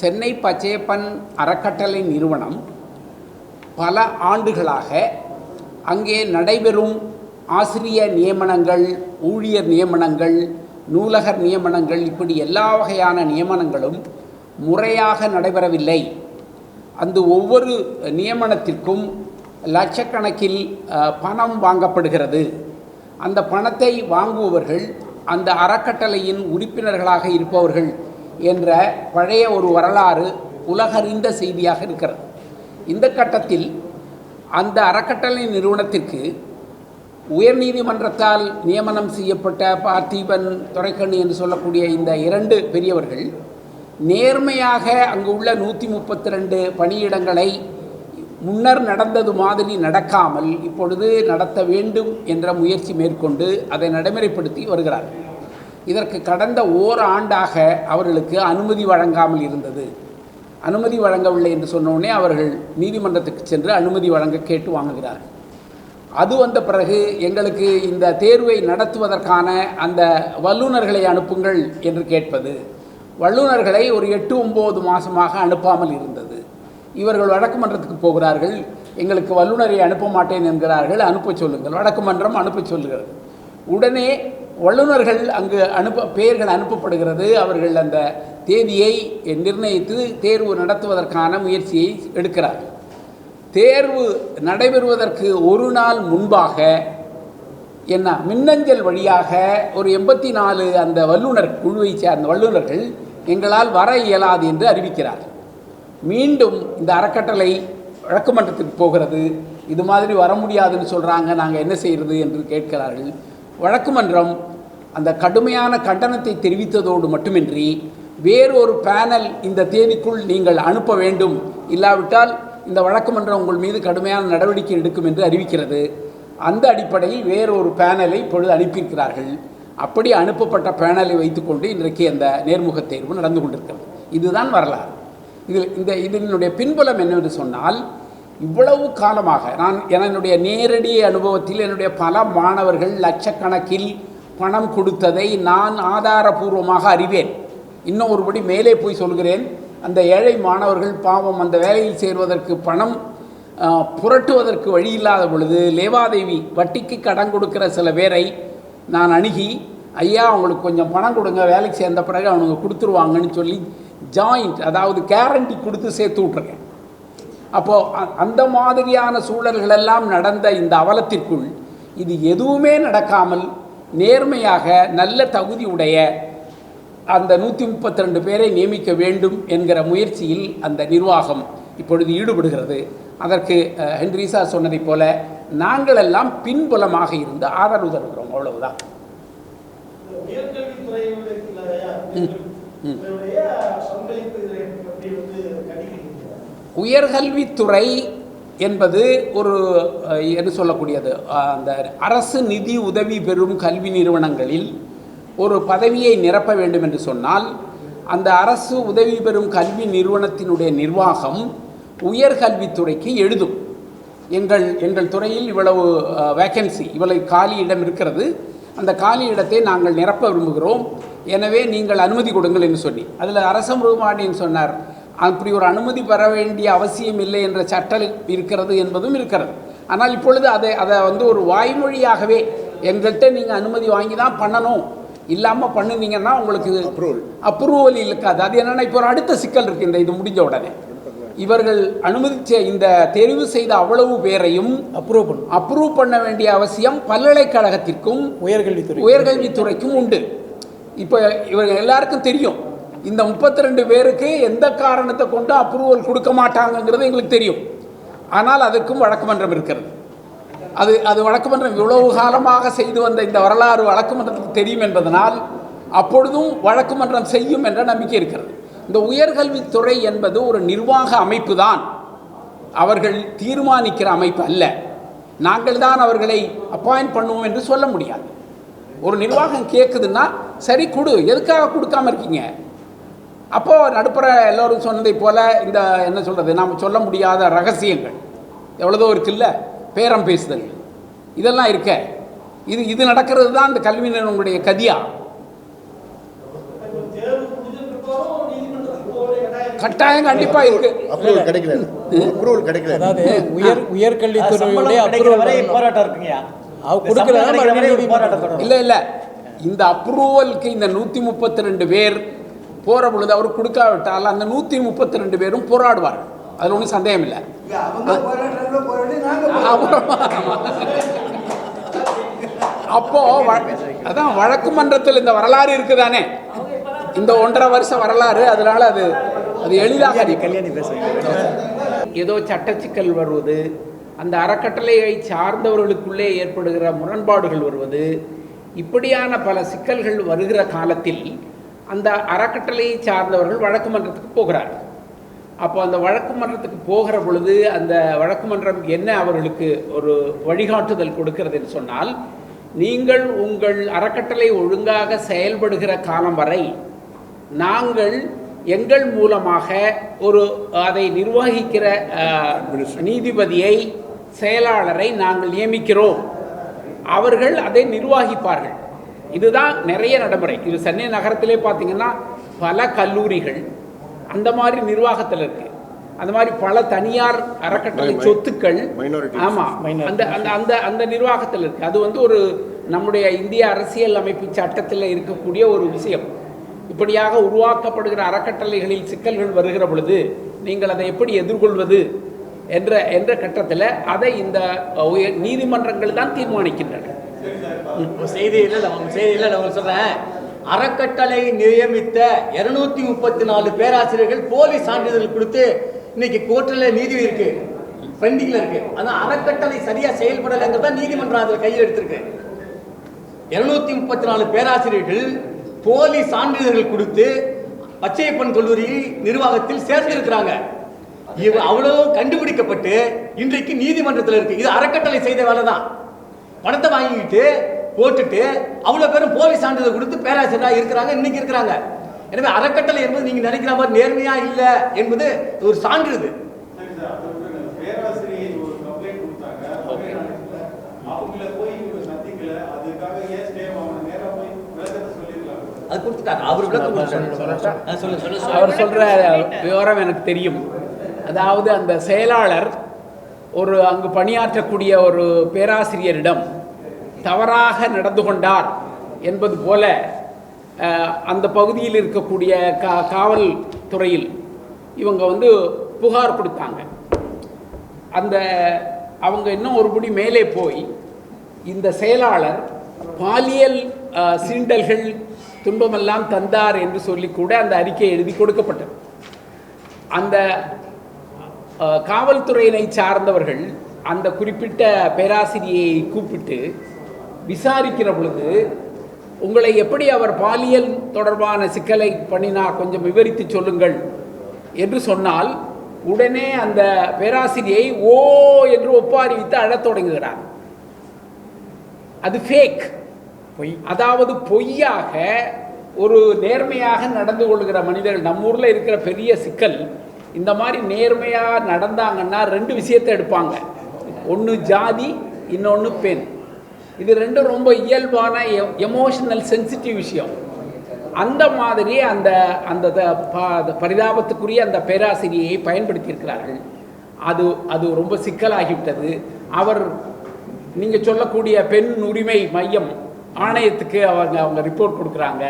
சென்னை பச்சையப்பன் அறக்கட்டளை நிறுவனம் பல ஆண்டுகளாக அங்கே நடைபெறும் ஆசிரிய நியமனங்கள் ஊழியர் நியமனங்கள் நூலகர் நியமனங்கள் இப்படி எல்லா வகையான நியமனங்களும் முறையாக நடைபெறவில்லை. அந்த ஒவ்வொரு நியமனத்திற்கும் லட்சக்கணக்கில் பணம் வாங்கப்படுகிறது. அந்த பணத்தை வாங்குபவர்கள் அந்த அறக்கட்டளையின் உறுப்பினர்களாக இருப்பவர்கள். என்ற பழைய ஒரு வரலாறு உலகறிந்த செய்தியாக இருக்கிறது. இந்த கட்டத்தில் அந்த அறக்கட்டளை நிறுவனத்திற்கு உயர்நீதிமன்றத்தால் நியமனம் செய்யப்பட்ட பார்த்திபன் துரைக்கண்ணு என்று சொல்லக்கூடிய இந்த இரண்டு பெரியவர்கள் நேர்மையாக அங்கு உள்ள நூற்றி முப்பத்தி ரெண்டு பணியிடங்களை முன்னர் நடந்தது மாதிரி நடக்காமல் இப்பொழுது நடத்த வேண்டும் என்ற முயற்சி மேற்கொண்டு அதை நடைமுறைப்படுத்தி வருகிறார்கள். இதற்கு கடந்த ஓர் ஆண்டாக அவர்களுக்கு அனுமதி வழங்காமல் இருந்தது. அனுமதி வழங்கவில்லை என்று சொன்னோடனே அவர்கள் நீதிமன்றத்துக்கு சென்று அனுமதி வழங்க கேட்டு வாங்குகிறார்கள். அது வந்த பிறகு எங்களுக்கு இந்த தேர்வை நடத்துவதற்கான அந்த வல்லுநர்களை அனுப்புங்கள் என்று கேட்பது வல்லுநர்களை ஒரு எட்டு ஒம்பது மாதமாக அனுப்பாமல் இருந்தது. இவர்கள் வழக்கு மன்றத்துக்கு போகிறார்கள் எங்களுக்கு வல்லுநரை அனுப்ப மாட்டேன் என்கிறார்கள் அனுப்ப சொல்லுங்கள் வழக்கு மன்றம் அனுப்ப சொல்லுகிறது. உடனே வல்லுநர்கள் அங்கு அனுப்ப பெயர்கள் அனுப்பப்படுகிறது. அவர்கள் அந்த தேதியை நிர்ணயித்து தேர்வு நடத்துவதற்கான முயற்சியை எடுக்கிறார். தேர்வு நடைபெறுவதற்கு ஒரு நாள் முன்பாக என்ன மின்னஞ்சல் வழியாக ஒரு எண்பத்தி நாலு அந்த வல்லுனர் குழுவை சேர்ந்த வல்லுநர்கள் எங்களால் வர இயலாது என்று அறிவிக்கிறார். மீண்டும் இந்த அறக்கட்டளை வழக்குமன்றத்துக்கு போகிறது. இது மாதிரி வர முடியாதுன்னு சொல்கிறாங்க நாங்கள் என்ன செய்கிறது என்று கேட்கிறார்கள். வழக்குமன்றம் அந்த கடுமையான கண்டனத்தை தெரிவித்ததோடு மட்டுமின்றி வேறொரு பேனல் இந்த தேதிக்குள் நீங்கள் அனுப்ப வேண்டும். இல்லாவிட்டால் இந்த வழக்குமன்றம் உங்கள் மீது கடுமையான நடவடிக்கை எடுக்கும் என்று அறிவிக்கிறது. அந்த அடிப்படையில் வேறொரு பேனலை இப்பொழுது அனுப்பியிருக்கிறார்கள். அப்படி அனுப்பப்பட்ட பேனலை வைத்துக்கொண்டு இன்றைக்கு அந்த நேர்முகத் தேர்வு நடந்து கொண்டிருக்கிறது. இதுதான் வரலாறு. இதில் இந்த இதனுடைய பின்புலம் என்னவென்று சொன்னால் இவ்வளவு காலமாக நான் என்னுடைய நேரடி அனுபவத்தில் என்னுடைய பல மாணவர்கள் லட்சக்கணக்கில் பணம் கொடுத்ததை நான் ஆதாரபூர்வமாக அறிவேன். இன்னும் ஒருபடி மேலே போய் சொல்கிறேன். அந்த ஏழை மாணவர்கள் பாவம் அந்த வேலையில் சேர்வதற்கு பணம் புரட்டுவதற்கு வழி இல்லாத பொழுது லேவாதேவி வட்டிக்கு கடன் கொடுக்கிற சில பேரை நான் அணுகி ஐயா அவங்களுக்கு கொஞ்சம் பணம் கொடுங்க வேலைக்கு சேர்ந்த பிறகு அவனுங்க கொடுத்துருவாங்கன்னு சொல்லி ஜாயிண்ட் அதாவது கேரண்டி கொடுத்து சேர்த்து விட்ருக்கேன் அப்போது அந்த மாதிரியான சூழல்களெல்லாம் நடந்த இந்த அவலத்திற்குள் இது எதுவுமே நடக்காமல் நேர்மையாக நல்ல தகுதி உடைய அந்த நூற்றி முப்பத்தி ரெண்டு பேரை நியமிக்க வேண்டும் என்கிற முயற்சியில் அந்த நிர்வாகம் இப்பொழுது ஈடுபடுகிறது. அதற்கு அஹ், ஹென்ரி சார் சொன்னதைப் போல நாங்கள் எல்லாம் பின்புலமாக இருந்து ஆதரவு தருகிறோம் அவ்வளவுதான் உயர்கல்வித்துறையுடைய ம். பங்களிப்பு இதில் எப்படி வந்து கணிக்கிறீங்க உயர்கல்வித்துறை என்பது ஒரு என்ன சொல்லக்கூடியது? அந்த அரசு நிதி உதவி பெறும் கல்வி நிறுவனங்களில் ஒரு பதவியை நிரப்ப வேண்டும் என்று சொன்னால் அந்த அரசு உதவி பெறும் கல்வி நிறுவனத்தினுடைய நிர்வாகம் உயர்கல்வித்துறைக்கு எழுதும். எங்கள் எங்கள் துறையில் இவ்வளவு வேக்கன்சி இவ்வளவு காலி இடம் இருக்கிறது. அந்த காலி இடத்தை நாங்கள் நிரப்ப விரும்புகிறோம். எனவே நீங்கள் அனுமதி கொடுங்கள் என்று சொல்லி. அதில் அரச முருகமாடின்னு சொன்னார் அப்படி ஒரு அனுமதி பெற வேண்டிய அவசியம் இல்லை என்ற சட்டம் இருக்கிறது என்பதும் இருக்கிறது. ஆனால் இப்பொழுது அதை அதை வந்து ஒரு வாய்மொழியாகவே எங்கள்கிட்ட நீங்கள் அனுமதி வாங்கி தான் பண்ணணும். இல்லாமல் பண்ணுனீங்கன்னா உங்களுக்கு Approval. அப்ரூவல் இருக்காது. அது என்னென்னா இப்போ ஒரு அடுத்த சிக்கல் இருக்குது இந்த இது முடிஞ்ச உடனே. இவர்கள் அனுமதிச்ச இந்த தெரிவு செய்த அவ்வளவு பேரையும் அப்ரூவ் பண்ணும் அப்ரூவ் பண்ண வேண்டிய அவசியம் பல்கலைக்கழகத்திற்கும் உயர்கல்வித்துறை உயர்கல்வித்துறைக்கும் உண்டு. இப்போ இவங்க எல்லாருக்கும் தெரியும். இந்த முப்பத்தி ரெண்டு பேருக்கு எந்த காரணத்தை கொண்டு அப்ரூவல் கொடுக்க மாட்டாங்கங்கிறது எங்களுக்கு தெரியும். ஆனால் அதுக்கும் வழக்குமன்றம் இருக்கிறது. அது அது வழக்குமன்றம் இவ்வளவு காலமாக செய்து வந்த இந்த வரலாறு வழக்குமன்றத்துக்கு தெரியும் என்பதனால் அப்பொழுதும் வழக்குமன்றம் செய்யும் என்ற நம்பிக்கை இருக்கிறது. இந்த உயர்கல்வித்துறை என்பது ஒரு நிர்வாக அமைப்பு தான் அவர்கள் தீர்மானிக்கிற அமைப்பு அல்ல. நாங்கள் தான் அவர்களை அப்பாயிண்ட் பண்ணுவோம் என்று சொல்ல முடியாது. ஒரு நிர்வாகம் கேட்குதுன்னா சரி கொடு. எதுக்காக கொடுக்காம இருக்கீங்க? அப்போது நடுப்புற எல்லோரும் சொன்னதை போல இந்த என்ன சொல்கிறது நாம் சொல்ல முடியாத ரகசியங்கள். எவ்வளதோ இருக்குல்ல? பேரம் பேசுதல். இதெல்லாம் இருக்க. இது இது நடக்கிறது தான் இந்த கல்வி நிறுவனங்களுடைய கதியா? கட்டாயம் கண்டிப்பா இருக்கு. அப்ரூவல் கிடைக்கல. அப்ரூவல் கிடைக்கல. அதாவது உயர் உயர்கல்வித்துறையுடைய அப்ரூவல் வரை. போராட்டம் இருக்குங்கய்யா. அவ இந்த கொடுக்கல, இல்ல இல்ல. இந்த அப்ரூவலுக்கு இந்த நூத்தி முப்பத்தி ரெண்டு பேர் போற பொழுது அவர் கொடுக்காவிட்டால் அந்த நூத்தி முப்பத்தி ரெண்டு பேரும் போராடுவார்கள். அதுல ஒன்றும் சந்தேகம் இல்லை அப்போ அதான் வழக்கு மன்றத்தில் இந்த வரலாறு இருக்குதானே? இந்த ஒன்றரை வருஷ வரலாறு அதனால அது அது எளிதாக. கல்யாணி ஏதோ சட்டச்சிக்கல் வருவது அந்த அறக்கட்டளையை சார்ந்தவர்களுக்குள்ளே ஏற்படுகிற முரண்பாடுகள் வருவது இப்படியான பல சிக்கல்கள் வருகிற காலத்தில் அந்த அறக்கட்டளையை சார்ந்தவர்கள் வழக்கு மன்றத்துக்கு போகிறார்கள் அப்போ அந்த வழக்கு மன்றத்துக்கு போகிற பொழுது அந்த வழக்கு மன்றம் என்ன அவர்களுக்கு ஒரு வழிகாட்டுதல் கொடுக்கிறது என்று சொன்னால் நீங்கள் உங்கள் அறக்கட்டளை ஒழுங்காக செயல்படுகிற காலம் வரை நாங்கள் எங்கள் மூலமாக ஒரு அதை நிர்வகிக்கிற நீதிபதியை செயலாளரை நாங்கள் நியமிக்கிறோம். அவர்கள் அதை நிர்வகிப்பார்கள். இதுதான் நிறைய நடைமுறை. இது சென்னை நகரத்திலே பார்த்தீங்கன்னா பல கல்லூரிகள் அந்த மாதிரி நிர்வாகத்தில் இருக்கு. அந்த மாதிரி பல தனியார் அறக்கட்டளை சொத்துக்கள் minorities. ஆமா அந்த அந்த அந்த அந்த நிர்வாகத்தில் இருக்கு. அது வந்து ஒரு நம்முடைய இந்திய அரசியல் அமைப்பு சட்டத்தில் இருக்கக்கூடிய ஒரு விஷயம். இப்படியாக உருவாக்கப்படுகிற அறக்கட்டளைகளில் சிக்கல்கள் வருகிற பொழுது நீங்கள் அதை எப்படி எதிர்கொள்வது என்ற என்ற கட்டத்தில் அதை இந்த உயர் நீதிமன்றங்கள் தான் தீர்மானிக்கின்றன. உங்க செய்தி இல்ல இல்ல, உங்க செய்தி இல்ல நான் சொல்றேன். அறக்கட்டளை நியமித்த இருநூத்தி முப்பத்தி நாலு பேராசிரியர்கள் போலி சான்றிதழ் கொடுத்து இன்னைக்கு கோர்ட்டில் நீதி இருக்கு பெண்டிங்ல இருக்கு. ஆனா அறக்கட்டளை சரியா செயல்படலைங்கிறத நீதிமன்றம் அதில் கையில் எடுத்திருக்கு. இருநூத்தி முப்பத்தி நாலு பேராசிரியர்கள் போலி சான்றிதழ்கள் கொடுத்து பச்சையப்பன் கல்லூரி நிர்வாகத்தில் சேர்ந்திருக்கிறாங்க. இவ அவ்வளவு கண்டுபிடிக்கப்பட்டு இன்றைக்கு நீதிமன்றத்தில் இருக்கு. இது அறக்கட்டளை செய்த வேலை தான் பணத்தை வாங்கிக்கிட்டு போட்டுட்டு அவ்வளவு பேரும் போலி சான்றிதழ் கொடுத்து பேராசிரியரா இருக்கிறாங்க இன்னைக்கு இருக்கிறாங்க. எனவே அறக்கட்டளை என்பது நீங்க நினைக்கிற மாதிரி நேர்மையா இல்ல என்பது ஒரு சான்று இது சரி சார் அது கொடுத்துட்டாங்க. அவர் விளக்கம் கொடுத்தாரு. அவர் சொல்ற விவரம் எனக்கு தெரியும். அதாவது அந்த செயலாளர் ஒரு அங்கு பணியாற்றக்கூடிய ஒரு பேராசிரியரிடம் தவறாக நடந்து கொண்டார் என்பது போல அந்த பகுதியில் இருக்கக்கூடிய கா காவல்துறையில் இவங்க வந்து புகார் கொடுத்தாங்க. அந்த அவங்க இன்னும் ஒருபடி மேலே போய் இந்த செயலாளர் பாலியல் சீண்டல்கள் துன்பமெல்லாம் தந்தார் என்று சொல்லி கூட அந்த அறிக்கை எழுதி கொடுக்கப்பட்டது. அந்த காவல்துறையினை சார்ந்தவர்கள் அந்த குறிப்பிட்ட பேராசிரியை கூப்பிட்டு விசாரிக்கிற பொழுது உங்களை எப்படி அவர் பாலியல் தொடர்பான சிக்கலை பண்ணினார் கொஞ்சம் விவரித்து சொல்லுங்கள் என்று சொன்னால் உடனே அந்த பேராசிரியை ஓ என்று ஒப்பாரிவித்து அழத் தொடங்குகிறார். அது ஃபேக் பொய். அதாவது பொய்யாக ஒரு நேர்மையாக நடந்து கொள்கிற மனிதர்கள் நம்ம ஊர்ல இருக்கிற பெரிய சிக்கல் இந்த மாதிரி நேர்மையாக நடந்தாங்கன்னா ரெண்டு விஷயத்தை எடுப்பாங்க. ஒன்று ஜாதி இன்னொன்று பெண். இது ரெண்டும் ரொம்ப இயல்பான எமோஷனல் சென்சிட்டிவ் விஷயம். அந்த மாதிரி அந்த அந்த த- ப- அந்த பரிதாபத்துக்குரிய அந்த பேராசிரியை பயன்படுத்தியிருக்கிறார்கள். அது அது ரொம்ப சிக்கலாகிவிட்டது. அவர் நீங்கள் சொல்லக்கூடிய பெண் உரிமை மையம் ஆணையத்துக்கு அவங்க அவங்க ரிப்போர்ட் கொடுக்குறாங்க.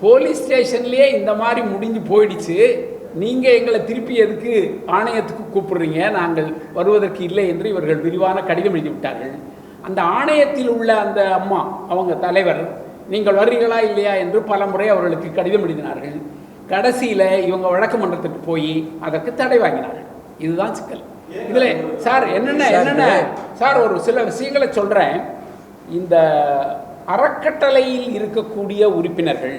போலீஸ் ஸ்டேஷன்லேயே இந்த மாதிரி முடிஞ்சு போயிடுச்சு. நீங்கள் எங்களை திருப்பி எதுக்கு ஆணையத்துக்கு கூப்பிடுறீங்க? நாங்கள் வருவதற்கு இல்லை என்று இவர்கள் விரிவான கடிதம் எழுதி விட்டார்கள் அந்த ஆணையத்தில் உள்ள அந்த அம்மா அவங்க தலைவர் நீங்கள் வர்றீங்களா இல்லையா? என்று பல முறை அவர்களுக்கு கடிதம் எழுதினார்கள். கடைசியில் இவங்க வழக்கு மன்றத்துக்கு போய் அதற்கு தடை வாங்கினார்கள். இதுதான் சிக்கல். இதில் சார் என்னென்ன என்னென்ன? சார் ஒரு சில விஷயங்களை சொல்கிறேன் இந்த அறக்கட்டளையில் இருக்கக்கூடிய உறுப்பினர்கள்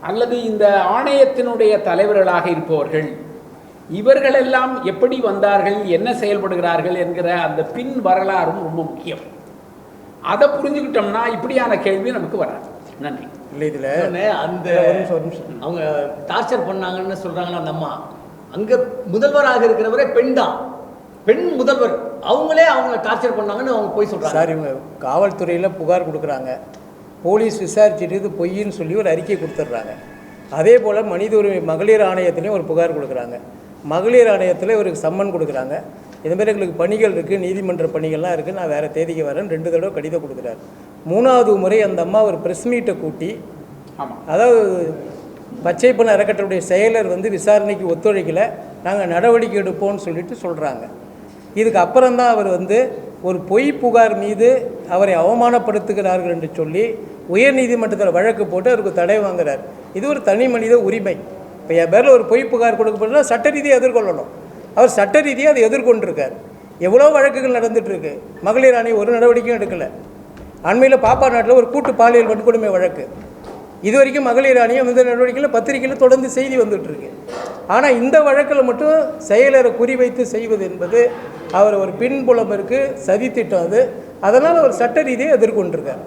அல்லது இந்த ஆணையத்தினுடைய தலைவர்களாக இருப்பவர்கள் இவர்களெல்லாம் எப்படி வந்தார்கள் என்ன செயல்படுகிறார்கள் என்கிற அந்த பின் வரலாறும் ரொம்ப முக்கியம். அதை புரிஞ்சுக்கிட்டோம்னா இப்படியான கேள்வி நமக்கு வராது. நன்றி. இல்லை இதில் அந்த. அவங்க டார்ச்சர் பண்ணாங்கன்னு சொல்றாங்களா அந்த அம்மா. அங்க முதல்வராக இருக்கிறவரே பெண் தான். பெண் முதல்வர். அவங்களே அவங்க டார்ச்சர் பண்ணாங்கன்னு அவங்க போய் சொல்றாங்க. சார் இவங்க காவல்துறையில் புகார் கொடுக்குறாங்க. போலீஸ் விசாரிச்சுட்டு இது பொய்ன்னு சொல்லி ஒரு அறிக்கை கொடுத்துட்றாங்க. அதே போல் மனித உரிமை மகளிர் ஆணையத்திலையும் ஒரு புகார் கொடுக்குறாங்க. மகளிர் ஆணையத்தில் இவருக்கு சம்மன் கொடுக்குறாங்க. இது மாதிரி எங்களுக்கு பணிகள் இருக்குது நீதிமன்ற பணிகள்லாம் இருக்குது நான் வேறு தேதிக்கு வரேன். ரெண்டு தடவை கடிதம் கொடுக்குறாரு. மூணாவது முறை அந்த அம்மா ஒரு ப்ரெஸ் மீட்டை கூட்டி அதாவது பச்சைப்பண அறக்கட்டளையுடைய செயலர் வந்து விசாரணைக்கு ஒத்துழைக்கல. நாங்கள் நடவடிக்கை எடுப்போம்னு சொல்லிட்டு சொல்கிறாங்க இதுக்கு அப்புறம்தான் அவர் வந்து ஒரு பொய் புகார் மீது அவரை அவமானப்படுத்துகிறார்கள் என்று சொல்லி உயர்நீதிமன்றத்தில் வழக்கு போட்டு அவருக்கு தடை வாங்குறார். இது ஒரு தனி மனித உரிமை. இப்போ என் பேரில் ஒரு பொய் புகார் கொடுக்கப்பட்டா சட்ட ரீதியாக எதிர்கொள்ளணும். அவர் சட்ட ரீதியாக அதை எதிர்கொண்டிருக்கார். எவ்வளோ வழக்குகள் நடந்துகிட்ருக்கு மகளிர் ஆணையம் ஒரு நடவடிக்கையும் எடுக்கலை. அண்மையில் பாப்பா நாட்டில் ஒரு கூட்டு பாலியல் வன்கொடுமை வழக்கு. இது வரைக்கும் மகளிர் ஆணையம் இந்த நடவடிக்கையில் பத்திரிகையில் தொடர்ந்து செய்தி வந்துட்டுருக்கு. ஆனால் இந்த வழக்கில் மட்டும் செயலரை குறிவைத்து செய்வது என்பது அவர் ஒரு பின்புலம் இருக்குது சதித்திட்டம் அது. அதனால் அவர் சட்ட ரீதியை எதிர்கொண்டிருக்கார்.